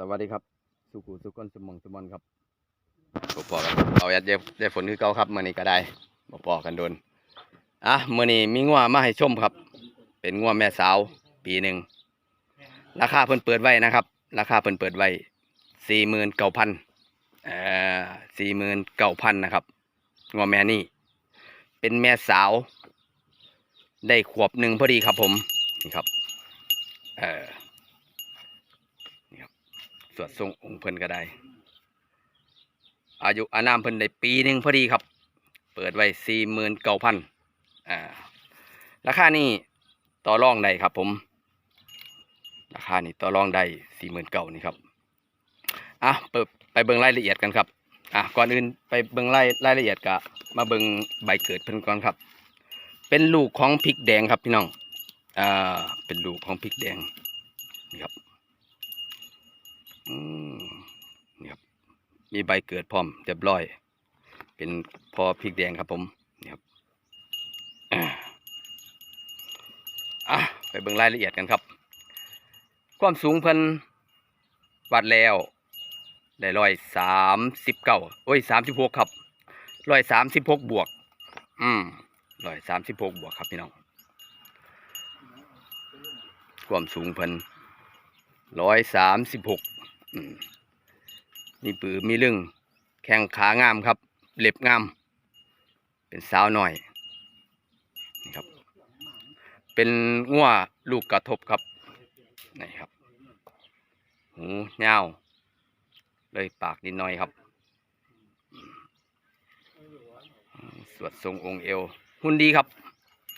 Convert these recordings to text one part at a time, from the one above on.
สวัสดีครับ สุขุสุขคนสมองสมอนครับบพอกันเอายัดเย็บได้ฝนคือเก่าครับมื้อนี้ก็ได้บพอกันโดนอะมื้อนี้มีงัวมาให้ชมครับ เป็นงัวแม่สาว ปีหนึ่งราคาเพิ่นเปิดไว้นะครับ ราคาเพิ่นเปิดไว้สี่หมื่นเก้าพันเอ่อสี่หมื่นเก้าพันนะครับงัวแม่นี่ เป็นแม่สาว ได้ขวบหนึ่งพอดีครับผมนี่ครับ เอ่อ สวดทรงองค์เพิ่นก็ได้ อายุอานามเพิ่นได้ปีหนึ่งพอดีครับ เปิดไว้สี่หมื่นเก้าพันอ่าราคานี่ต่อรองได้ครับ ผม ราคานี่ต่อรองได้สี่หมื่นเก้านี่ครับอะเปิดไปเบิ่งรายละเอียดกันครับอะก่อนอื่นไปเบิ่งรายรายละเอียดกะมาเบิ่งใบเกิดเพิ่นก่อนครับ เป็นลูกของพริกแดงครับพี่น้องอ่าเป็นลูกของพริกแดงนี่ครับ นี่ครับมีใบเกิดพร้อมเรียบร้อย เป็นพอพริกแดงครับผมนี่ครับอะไปเบิ่งรายละเอียดกันครับ ความสูงเพิ่นวัดแล้วได้ร้อยสามสิบเก้าโอ้ยสามสิบหกครับร้อยสามสิบหกบวก อืมร้อยสามสิบหกบวกครับพี่น้องความสูงเพิ่นร้อยสามสิบหก มีปือมีลึงแข้งขางามครับ เล็บงาม เป็นสาวหน่อยนี่ครับ เป็นงัวลูกกระทบครับนี่ครับหูยาวเลยปากนิดหน่อยครับ สวดทรงองค์เอว หุ่นดีครับ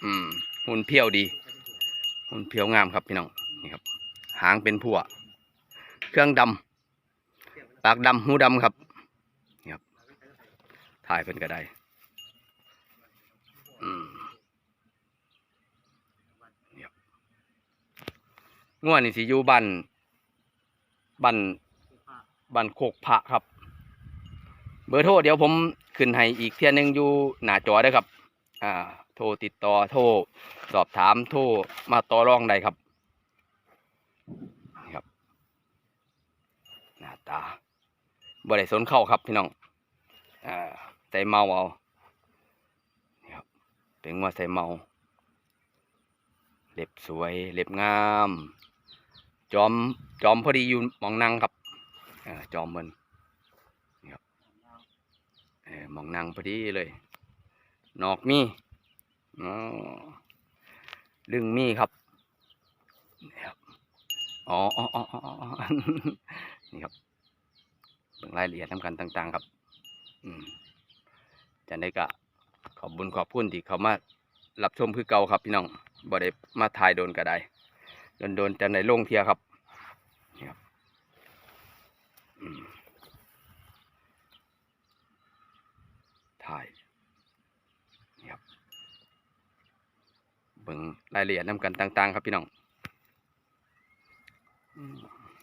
อืมหุ่นเพียวดี หุ่นเพียวงามครับพี่น้องนี่ครับ หางเป็นผัว เครื่องดำปากดำหูดำครับนี่ครับถ่ายเป็นก็ได้ง่วนนี่สิอยู่บ้านบ้านบ้านโคกพระครับ เบอร์โทรเดี๋ยวผมขึ้นให้อีกเที่ยหนึงอยู่หน้าจอเด้ครับ อ่า โทรติดต่อโทรสอบถามโทรมาต่อรองได้ครับ นี่ครับ หน้า ตาบ่ได้สนเข้าครับพี่น้องอ่าใส่เมาเอานี่ครับเป็นว่าใส่เมา เล็บสวย เล็บงาม จอมจอมพอดีอยู่มองนั่งครับอ่าจอมมันนี่ครับเออมองนั่งพอดีเลย นอกมีอ๋อลึงมีครับนี่ครับอ๋ออ๋ออ๋อนี่ครับ รายละเอียดทำกันต่าง ๆ ครับ อืมจะได้กะขอบบุญขอบคุณที่เขามารับชมคือเก่าครับพี่น้องบ่ได้มาถ่ายโดนก็ได้โดนโดนๆจะในลงเทียครับนี่ครับถ่ายนี่ครับเบิ่งรายละเอียดนำกันต่าง ๆ ครับพี่น้อง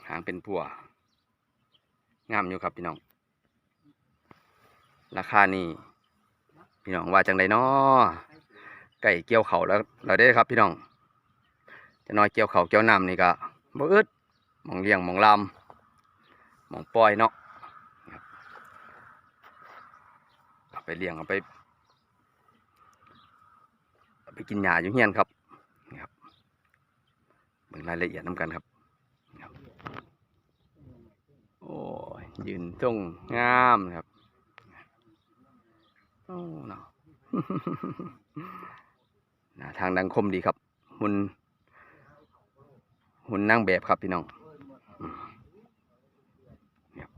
หางเป็นผัว งามอยู่ครับพี่น้อง ราคานี่พี่น้องว่าจังไดน้อไก่เกี่ยวเขาแล้วเราได้ครับพี่น้อง จะน้อยเกี่ยวเขาเกี่ยวน้ำนี่ก็บ่อึดหมองเลี้ยงหมองลำหมองปล่อยเนาะเอาไปเลี้ยงเอาไปาไปกินหญ้าอยู่เฮียนครับนี่ครับเบิ่งรายละเอียดน้ำกันครับ โอ้ ยืนตรงงามครับโอ้เนาะทางดังคมดีครับ หุ่นหุ่นนั่งแบบครับพี่น้องมเนี่ยครับ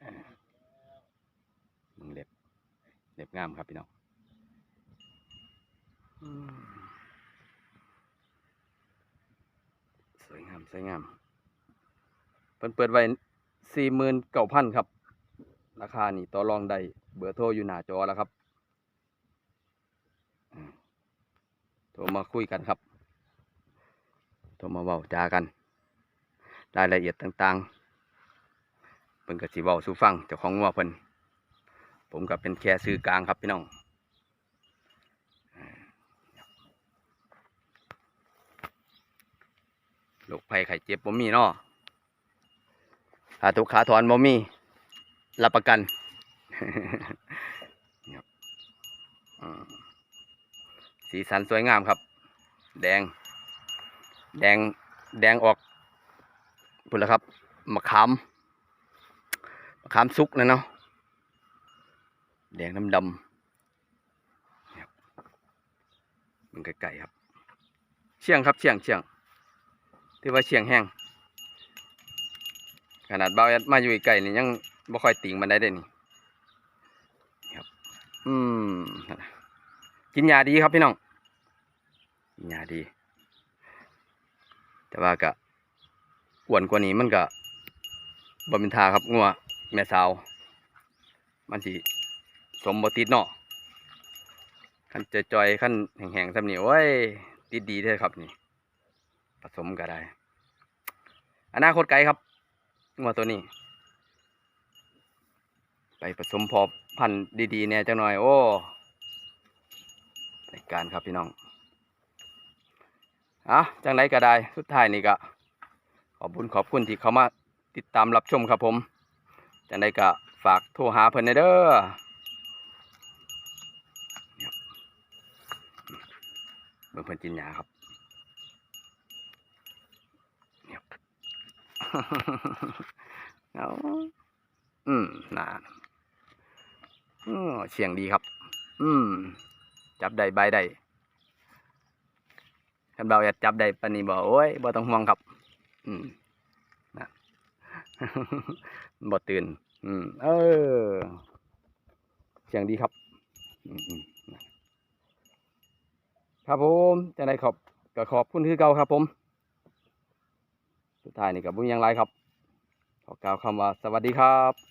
เอ่อมึงเล็บเล็บงามครับพี่น้องสวยงาม สวยงาม เปิดเปิดไว้สี่หมื่นเก้าพันครับ ราคานี่ต่อรองได้เบอร์โทรอยู่หน้าจอแล้วครับโทรมาคุยกันครับโทรมาเว้าจากัน รายละเอียดต่างๆเพิ่นก็สิเว้าสู่ฟังเจ้าของงัวเพิ่นผมก็เป็นแค่ซื้อกลางครับพี่น้องโรคภัยไข้เจ็บบ่มีเนาะ ขาทุกขาถอนบ่มีรับประกันสีสันสวยงามครับ แดง แดง แดงออกพุ่นละครับมะขามมะขามสุกนะเนาะแดงดำดำนี่ครับมันไก่ๆครับ เชียงครับเชียงเชียงถือว่าเชียงแห้ง ขนาดเบาแอดมาอยู่ไกลนี่ยังบ่ค่อยติงมันได้เด้นี่ครับ อืมกินยาดีครับพี่น้องกินยาดี แต่ว่าก็อ้วนกว่านี้มันก็บ่เป็นทาครับงัวแม่สาว มันสิสมบติดเนาะคันจะจอยๆคันแห้งๆซำนี่โอ้ยติดดีเด้ครับนี่ ผสมก็ได้ อนาคตไกลครับ งัวตัวนี้ ไปผสมพอพันธุ์ดีๆแน่จังหน่อย โอ้ในการครับพี่น้องอะจังไรก็ได้สุดท้ายนี่ก็ขอบคุณขอบคุณที่เขามาติดตามรับชมครับผมจังไรก็ฝากโทรหาเพิ่นหน่อยเด้อเบิ่งเพิ่นกินยาครับ เนี่ย เอาอืมนานอือเสียงดีครับ อืม จับได้ใบได้คันเบาอยากจับได้ปานนี้บ่โอ้ยบ่ต้องห่วงครับ อืมนะบ่ตื่น อืม เออ เสียงดีครับ อืมครับผมจะได้ขอบก็ขอบคุณคือเก่าครับผม สุดท้ายนี่กับบุญยังไรครับ ขอกล่าวคำว่าสวัสดีครับ